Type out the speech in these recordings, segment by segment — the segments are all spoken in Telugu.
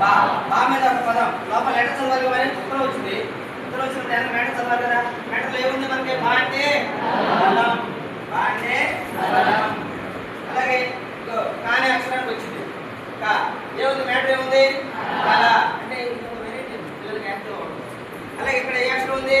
బా బా మీద ఒక పదం. లోపల లెటర్ చదవాలి మరి ఉత్తరం వచ్చింది. ఉత్తరం వచ్చిన టైం మేటర్ చదవాలి కదా. మేటర్లో ఏముంది మనకి? బా అంటే బలం బా అంటే అలాగే కానే అక్షరానికి వచ్చింది. కా. ఏముంది? మేటర్ ఏముంది? అంటే వెరైటీ పిల్లలకి ఎంతో అలాగే ఇక్కడ ఏ అక్షరం ఉంది?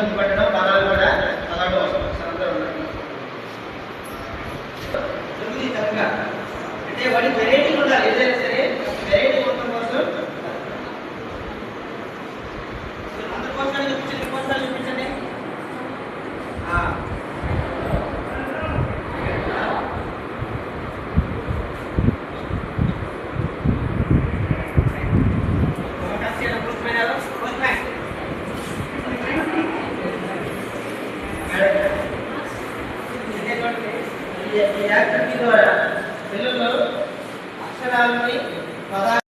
ఇబ్బంది ఈ యాక్టివిటీ